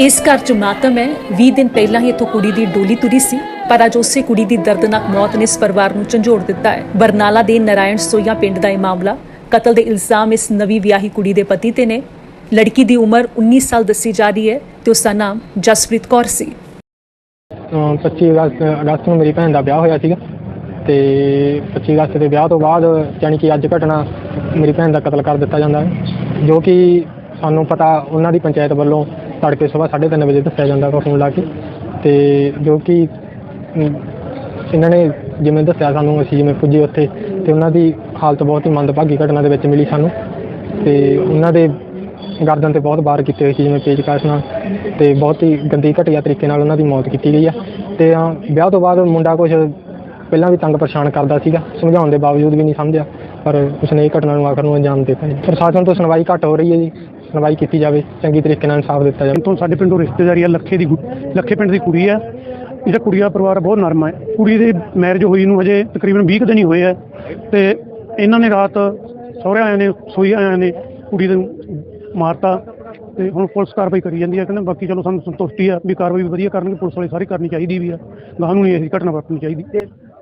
ਇਸ ਘਰ 'ਚ ਮਾਤਮ ਹੈ। 20 ਦਿਨ ਪਹਿਲਾਂ ਹੀ ਇੱਥੋਂ ਕੁੜੀ ਦੀ ਡੋਲੀ ਤੁਰੀ ਸੀ, ਪਰ ਅੱਜ ਉਸੇ ਕੁੜੀ ਦੀ ਦਰਦਨਾਕ ਮੌਤ ਨੇ ਇਸ ਪਰਿਵਾਰ ਨੂੰ ਝੰਜੋੜ ਦਿੱਤਾ ਹੈ। ਬਰਨਾਲਾ ਦੇ ਨਾਰਾਇਣ ਸੋਈਆ ਪਿੰਡ ਦਾ ਇਹ ਮਾਮਲਾ, ਕਤਲ ਦੇ ਇਲਜ਼ਾਮ ਇਸ ਨਵੀਂ ਵਿਆਹੀ ਕੁੜੀ ਦੇ ਪਤੀ ਤੇ ਨੇ। ਲੜਕੀ ਦੀ ਉਮਰ 19 ਸਾਲ ਦੱਸੀ ਜਾ ਰਹੀ ਹੈ ਤੇ ਉਸ ਦਾ ਨਾਮ ਜਸਪ੍ਰੀਤ ਕੌਰ ਸੀ। ਅਮ 25 ਅਗਸਤ ਅਗਸਤ ਨੂੰ ਮੇਰੀ ਭੈਣ ਦਾ ਵਿਆਹ ਹੋਇਆ ਸੀਗਾ ਤੇ 25 ਅਗਸਤ ਦੇ ਵਿਆਹ ਤੋਂ ਬਾਅਦ ਯਾਨੀ ਕਿ ਅੱਜ ਘਟਨਾ ਮੇਰੀ ਭੈਣ ਦਾ ਕਤਲ ਕਰ ਦਿੱਤਾ ਜਾਂਦਾ ਹੈ। ਜੋ ਕਿ ਸਾਨੂੰ ਪਤਾ ਉਹਨਾਂ ਦੀ ਪੰਚਾਇਤ ਵੱਲੋਂ ਤੜਕੇ ਸਵੇਰ 3:30 ਵਜੇ ਦੱਸਿਆ ਜਾਂਦਾ ਵਾ ਫੋਨ ਲਾ ਕੇ। ਤੇ ਜੋ ਕਿ ਅਮ, ਇਹਨਾਂ ਨੇ ਜਿਵੇਂ ਦੱਸਿਆ ਸਾਨੂੰ ਅਸੀਂ ਜਿਵੇਂ ਪੁੱਜੇ ਉੱਥੇ ਤੇ ਉਹਨਾਂ ਦੀ ਹਾਲਤ ਬਹੁਤ ਹੀ ਮੰਦਭਾਗੀ ਘਟਨਾ ਦੇ ਵਿੱਚ ਮਿਲੀ ਸਾਨੂੰ। ਤੇ ਉਹਨਾਂ ਦੇ ਗਰਦਨ ਤੇ ਬਹੁਤ ਵਾਰ ਕੀਤੇ ਹੋਏ ਸੀ ਜਿਵੇਂ ਪੇਚਕਸ ਨਾਲ। ਤੇ ਬਹੁਤ ਹੀ ਗੰਦੀ ਘਟੀਆ ਤਰੀਕੇ ਨਾਲ ਉਹਨਾਂ ਦੀ ਮੌਤ ਕੀਤੀ ਗਈ ਆ। ਤੇ ਅਹ, ਵਿਆਹ ਤੋਂ ਬਾਅਦ ਮੁੰਡਾ ਕੁਝ ਪਹਿਲਾਂ ਵੀ ਤੰਗ ਪਰੇਸ਼ਾਨ ਕਰਦਾ ਸੀਗਾ ਸਮਝਾਉਣ ਦੇ ਬਾਵਜੂਦ ਵੀ ਨਹੀਂ ਸਮਝਿਆ। ਪਰ ਉਸਨੇ ਇਹ ਘਟਨਾ ਨੂੰ ਆਖਰ ਨੂੰ ਅੰਜਾਮ ਦਿੱਤਾ ਜੀ। ਪ੍ਰਸ਼ਾਸਨ ਤੋਂ ਸੁਣਵਾਈ ਘੱਟ ਹੋ ਰਹੀ ਹੈ ਜੀ। ਸੁਣਵਾਈ ਕੀਤੀ ਜਾਵੇ, ਚੰਗੀ ਤਰੀਕੇ ਨਾਲ ਇਨਸਾਫ ਦਿੱਤਾ ਜਾਵੇ। ਤੋਂ ਸਾਡੇ ਪਿੰਡੋਂ ਰਿਸ਼ਤੇਦਾਰੀ ਆ, ਲੱਖੇ ਦੀ ਗੁ- ਲੱਖੇ ਪਿੰਡ ਦੀ ਕੁੜੀ ਆ। ਇਹਦਾ ਕੁੜੀ ਦਾ ਪਰਿਵਾਰ ਬਹੁਤ ਨਰਮ ਹੈ ਕੁੜੀ ਦੀ ਮੈਰਿਜ ਹੋਈ ਨੂੰ ਹਜੇ ਤਕਰੀਬਨ 20 ਕੁ ਦਿਨ ਹੀ ਹੋਏ ਆ। ਤੇ ਇਹਨਾਂ ਨੇ ਰਾਤ ਸਹੁਰੇ ਆਇਆਂ ਨੇ, ਸੋਈ ਆਇਆਂ ਨੇ ਕੁੜੀ ਨੂੰ ਮਾਰਤਾ। ਤੇ ਹੁਣ ਪੁਲਿਸ ਕਾਰਵਾਈ ਕਰੀ ਜਾਂਦੀ ਹੈ ਕਹਿੰਦੇ ਬਾਕੀ ਚਲੋ ਸਾਨੂੰ ਸੰਤੁਸ਼ਟੀ ਆ ਵੀ ਕਾਰਵਾਈ ਵਧੀਆ ਕਰਨਗੇ। ਪੁਲਿਸ ਵਾਲੇ ਸਾਰੀ ਕਰਨੀ ਚਾਹੀਦੀ ਵੀ ਆ। ਗਾਹਾਂ ਨੂੰ ਨਹੀਂ ਇਹੀ ਘਟਨਾ ਵਾਪਰਨੀ ਚਾਹੀਦੀ।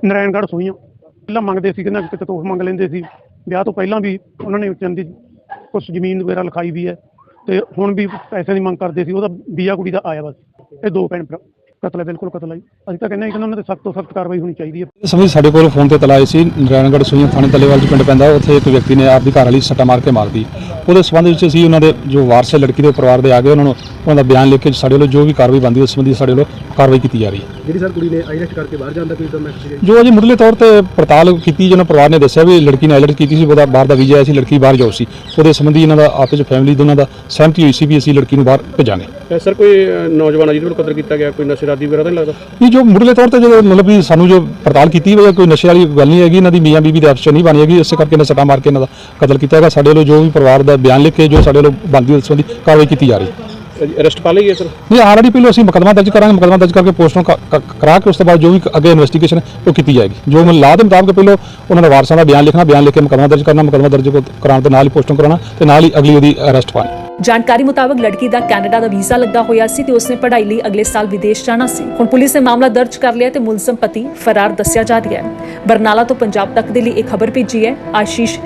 ਨਾਰਾਇਣਗੜ੍ਹ ਸੋਈਆਂ। ਪਹਿਲਾਂ ਮੰਗਦੇ ਸੀ, ਕਹਿੰਦਾ ਕਿਤੇ ਤੋਹਫ਼ ਮੰਗ ਲੈਂਦੇ ਸੀ। ਵਿਆਹ ਤੋਂ ਪਹਿਲਾਂ ਵੀ ਉਹਨਾਂ ਨੇ ਚੰਦੀ ਕੁਝ ਜ਼ਮੀਨ ਵਗੈਰਾ ਲਿਖਾਈ ਵੀ ਹੈ ਤੇ ਹੁਣ ਵੀ ਪੈਸੇ ਦੀ ਮੰਗ ਕਰਦੇ ਸੀ, ਉਹਦਾ ਬੀਆ ਕੁੜੀ ਦਾ ਆਇਆ ਬਸ। ਇਹ ਦੋ ਭੈਣ ਭਰਾ, ਕਤਲ ਹੈ, ਬਿਲਕੁਲ ਕਤਲ ਹੈ ਅਸੀਂ ਤਾਂ ਕਹਿੰਦੇ ਹਾਂ ਕਿ ਉਹਨਾਂ ਤੇ ਸਖਤ ਤੋਂ ਸਖਤ ਕਾਰਵਾਈ ਹੋਣੀ ਚਾਹੀਦੀ ਹੈ। ਸਮੇਂ ਸਾਡੇ ਕੋਲ ਫੋਨ ਤੇ ਤਲਾ ਸੀ, ਨਾਰਾਇਣਗੜ੍ਹ ਸੂਈਆਂ ਥਾਣੇ ਤਲੇਵਾਲ ਚ ਪਿੰਡ ਪੈਂਦਾ, ਉੱਥੇ ਇੱਕ ਵਿਅਕਤੀ ਨੇ ਆਪਦੀ ਘਰ ਵਾਲੀ ਸੱਟਾ ਮਾਰ ਕੇ ਮਾਰਦੀ ਉਹਦੇ ਸੰਬੰਧ ਵਿੱਚ ਅਸੀਂ ਉਹਨਾਂ ਦੇ ਜੋ ਵਾਰਸ ਹੈ ਲੜਕੀ ਦੇ ਪਰਿਵਾਰ ਦੇ ਆ ਗਏ ਉਹਨਾਂ ਨੂੰ ਉਹਨਾਂ ਦਾ ਬਿਆਨ ਲਿਖ ਕੇ ਸਾਡੇ ਵੱਲੋਂ ਜੋ ਵੀ ਕਾਰਵਾਈ ਬਣਦੀ ਉਸ ਸੰਬੰਧੀ ਸਾਡੇ ਵੱਲੋਂ ਕਾਰਵਾਈ ਕੀਤੀ ਜਾ ਰਹੀ ਹੈ। ਜਿਹੜੀ ਸਰ ਕੁੜੀ ਨੇ ਆਈਲੈਟ ਕਰਕੇ ਬਾਹਰ ਜਾਣ ਦਾ ਕੋਈ ਤਾਂ ਮੈਸੇਜ ਜੋ ਅਜੇ ਮੁੱਢਲੇ ਤੌਰ ਤੇ ਪੜਤਾਲ ਕੀਤੀ ਜਿਹਨਾਂ ਪਰਿਵਾਰ ਨੇ ਦੱਸਿਆ ਵੀ ਲੜਕੀ ਨੇ ਆਈਲੈਟ ਕੀਤੀ ਸੀ ਉਹਦਾ ਬਾਹਰ ਦਾ ਵੀਜ਼ਾ ਆਇਆ ਸੀ ਲੜਕੀ ਬਾਹਰ ਜਾਊ ਸੀ। ਉਹਦੇ ਸੰਬੰਧੀ ਇਹਨਾਂ ਦਾ ਆਪਸ ਵਿੱਚ ਫੈਮਿਲੀ ਦੋਨਾਂ ਦਾ ਸਹਿਮਤੀ ਹੋਈ ਸੀ ਵੀ ਅਸੀਂ ਲੜਕੀ ਨੂੰ ਬਾਹਰ ਭੇਜਾਂਗੇ। ਸਰ ਕੋਈ ਨੌਜਵਾਨ ਜਿਹਦੇ ਵੱਲੋਂ ਕਤਲ ਕੀਤਾ ਗਿਆ ਕੋਈ ਨਸ਼ੇਰਾਦੀ ਵਗੈਰਾ ਤਾਂ ਨਹੀਂ ਲੱਗਦਾ? ਇਹ ਜੋ ਮੁੱਢਲੇ ਤੌਰ ਤੇ ਜਦੋਂ ਮਤਲਬ ਵੀ ਸਾਨੂੰ ਜੋ ਪੜਤਾਲ ਕੀਤੀ ਵੀ ਕੋਈ ਨਸ਼ੇ ਵਾਲੀ ਗੱਲ ਨਹੀਂ ਹੈਗੀ ਇਹਨਾਂ ਦੀ ਮੀਆਂ ਬੀਬੀ ਦੇ ਆਪਸ ਚ ਨਹੀਂ ਬਣੀ ਹੈਗੀ ਇਸੇ ਕਰਕੇ ਇਹਨਾਂ ਸੱਟਾ ਮਾਰ ਕੇ ਇਹਨਾਂ ਦਾ ਕਤਲ ਕੀਤਾ ਹੈਗਾ। ਸਾਡੇ ਵੱਲੋਂ ਜੋ ਵੀ ਪਰਿਵਾਰ ਦਾ ਬਿਆਨ ਲਿਖ ਕੇ ਜੋ ਸਾਡੇ ਵੱਲੋਂ ਬਣਦੀ ਉਸ ਸੰਬੰਧੀ ਕਾਰਵਾਈ ਕੀਤੀ ਜਾ ਰਹੀ। ਹੈ ਅਰੈਸਟ ਪਾ ਲਈ ਹੈ ਸਰ? ਨਹੀਂ ਆਲਰੇਡੀ ਪਹਿਲਾਂ ਅਸੀਂ ਮੁਕੱਦਮਾ ਦਰਜ ਕਰਾਂਗੇ। ਮੁਕੱਦਮਾ ਦਰਜ ਕਰਕੇ ਕ- ਕਰਾ ਕੇ ਉਸ ਤੋਂ ਬਾਅਦ ਜੋ ਵੀ ਅੱਗੇ ਇਨਵੈਸਟੀਗੇਸ਼ਨ ਉਹ ਕੀਤੀ ਜਾਏਗੀ। ਜੋ ਮੈਂ ਲਾਅ ਦੇ ਮੁਤਾਬਕ ਪਹਿਲਾਂ ਉਹਨਾਂ ਦੇ ਵਾਰਸਾਂ ਦਾ ਬਿਆਨ ਲਿਖਣਾ ਬਿਆਨ ਲਿਖ ਕੇ ਮੁਕੱਦਮਾ ਦਰਜ ਕਰਨਾ ਮੁਕੱਦਮਾ ਦਰਜ ਕਰਾਉਣ ਦੇ ਨਾਲ ਹੀ ਪੋਸਟਮਾਰਟਮ ਕਰਾਉਣਾ ਤੇ ਨਾਲ ਹੀ ਅਗਲੀ ਉਹਦੀ ਅਰੈਸਟ ਪਾਣੀ। ਜਾਣਕਾਰੀ ਮੁਤਾਬਕ ਲੜਕੀ ਦਾ ਕੈਨੇਡਾ ਦਾ ਵੀਜ਼ਾ ਲੱਗਾ ਹੋਇਆ ਸੀ ਤੇ ਉਸਨੇ ਪੜ੍ਹਾਈ ਲਈ ਅਗਲੇ ਸਾਲ ਵਿਦੇਸ਼ ਜਾਣਾ ਸੀ। ਹੁਣ ਪੁਲਿਸ ਨੇ ਮਾਮਲਾ ਦਰਜ ਕਰ ਲਿਆ ਤੇ ਮੁਲਜ਼ਮ ਪਤੀ ਫਰਾਰ ਦੱਸਿਆ ਜਾ ਰਿਹਾ ਹੈ। ਬਰਨਾਲਾ ਤੋਂ ਪੰਜਾਬ ਤੱਕ ਦੇ ਲਈ ਇਹ ਖਬਰ ਭੇਜੀ ਹੈ ਆਸ਼ੀਸ਼